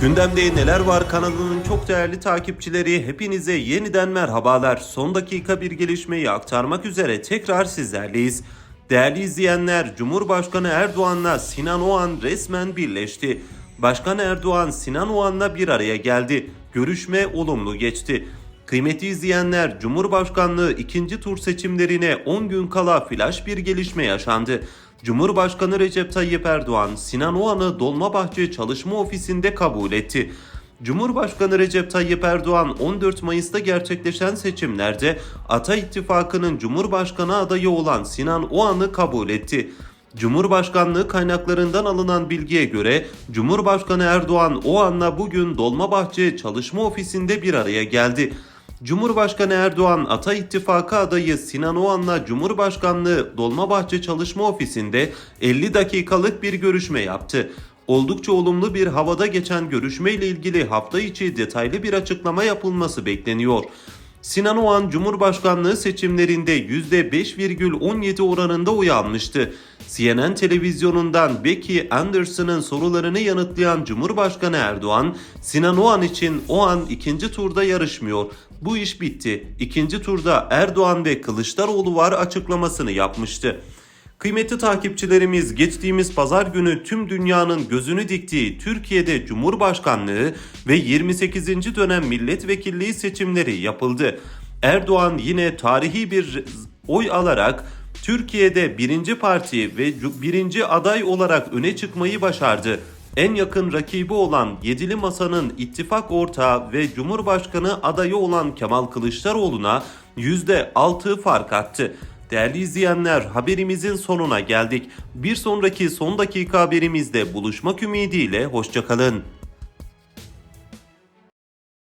Gündemde neler var kanalının çok değerli takipçileri hepinize yeniden merhabalar. Son dakika bir gelişmeyi aktarmak üzere tekrar sizlerleyiz. Değerli izleyenler Cumhurbaşkanı Erdoğan'la Sinan Oğan resmen birleşti. Başkan Erdoğan Sinan Oğan'la bir araya geldi. Görüşme olumlu geçti. Kıymetli izleyenler Cumhurbaşkanlığı ikinci tur seçimlerine 10 gün kala flash bir gelişme yaşandı. Cumhurbaşkanı Recep Tayyip Erdoğan Sinan Oğan'ı Dolmabahçe Çalışma Ofisi'nde kabul etti. Cumhurbaşkanı Recep Tayyip Erdoğan 14 Mayıs'ta gerçekleşen seçimlerde Ata İttifakı'nın Cumhurbaşkanı adayı olan Sinan Oğan'ı kabul etti. Cumhurbaşkanlığı kaynaklarından alınan bilgiye göre Cumhurbaşkanı Erdoğan o anla bugün Dolmabahçe Çalışma Ofisi'nde bir araya geldi. Cumhurbaşkanı Erdoğan Ata İttifakı adayı Sinan Oğan'la Cumhurbaşkanlığı Dolmabahçe Çalışma Ofisi'nde 50 dakikalık bir görüşme yaptı. Oldukça olumlu bir havada geçen görüşmeyle ilgili hafta içi detaylı bir açıklama yapılması bekleniyor. Sinan Oğan Cumhurbaşkanlığı seçimlerinde %5,17 oranında oy almıştı. CNN televizyonundan Becky Anderson'ın sorularını yanıtlayan Cumhurbaşkanı Erdoğan, Sinan Oğan için o an ikinci turda yarışmıyor. Bu iş bitti. İkinci turda Erdoğan ve Kılıçdaroğlu var açıklamasını yapmıştı. Kıymetli takipçilerimiz geçtiğimiz pazar günü tüm dünyanın gözünü diktiği Türkiye'de Cumhurbaşkanlığı ve 28. dönem milletvekilliği seçimleri yapıldı. Erdoğan yine tarihi bir oy alarak Türkiye'de birinci parti ve birinci aday olarak öne çıkmayı başardı. En yakın rakibi olan Yedili Masa'nın ittifak ortağı ve Cumhurbaşkanı adayı olan Kemal Kılıçdaroğlu'na %6 fark attı. Değerli izleyenler haberimizin sonuna geldik. Bir sonraki son dakika haberimizde buluşmak ümidiyle hoşçakalın.